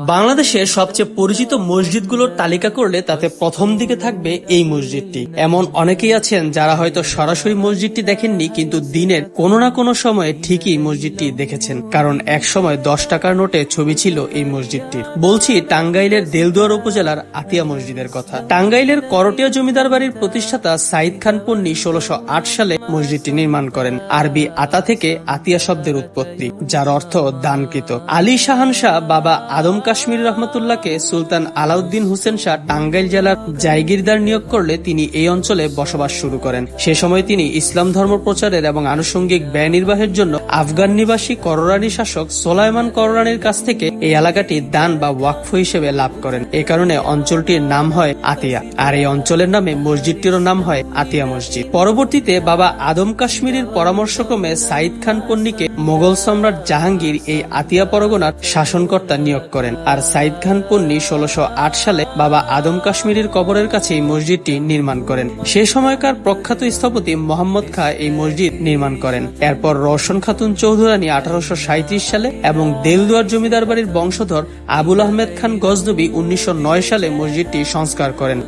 বাংলাদেশের সবচেয়ে পরিচিত মসজিদগুলোর তালিকা করলে তাতে প্রথম দিকে থাকবে এই মসজিদটি। এমন অনেকেই আছেন যারা হয়তো সরাসরি মসজিদটি দেখেননি, কিন্তু দিনের কোনো না কোনো সময়ে ঠিকই মসজিদটি দেখেছেন। কারণ এক সময় দশ টাকার নোটে ছবি ছিল এই মসজিদটির। বলছি টাঙ্গাইলের দেলদুয়ার উপজেলার আতিয়া মসজিদের কথা। টাঙ্গাইলের করটিয়া জমিদার বাড়ির প্রতিষ্ঠাতা সাইদ খান পন্নী ষোলশো সালে মসজিদটি নির্মাণ করেন। আরবি আতা থেকে আতিয়া শব্দের উৎপত্তি, যার অর্থ দানকৃত। আলী শাহান শাহ বাবা আদম কাশ্মীর রহমতুল্লাহকে সুলতান আলাউদ্দিন হোসেন শাহ টাঙ্গাইল জেলার জায়গিরদার নিয়োগ করলে তিনি এই অঞ্চলে বসবাস শুরু করেন। সে সময় তিনি ইসলাম ধর্ম প্রচারের এবং আনুষঙ্গিক ব্যয় নির্বাহের জন্য আফগান নিবাসী কররানি শাসক সোলাইমান কররানির কাছ থেকে এই এলাকাটি দান বা ওয়াকফ হিসেবে লাভ করেন। এ কারণে অঞ্চলটির নাম হয় আতিয়া। আর এই অঞ্চলের নামে মসজিদটিরও নাম হয় আতিয়া মসজিদ। পরবর্তীতে বাবা আদম কাশ্মীরের পরামর্শক্রমে সাইদ খান পন্নীকে মোগল সম্রাট জাহাঙ্গীর এই আতিয়া পরগনার শাসনকর্তা নিয়োগ করেন। আর সাইদ খান পন্নী ষোলশো সালে বাবা আদম কাশ্মীরের কবরের কাছে এই মসজিদটি নির্মাণ করেন। সে সময়কার প্রখ্যাত স্থপতি মোহাম্মদ খা এই মসজিদ নির্মাণ করেন। এরপর রওশন খাতুন চৌধুরানী আঠারোশো সালে এবং দেলদুয়ার জমিদার বাড়ির বংশধর আবুল আহমেদ খান গজনবী উনিশশো সালে মসজিদটি সংস্কার করেন।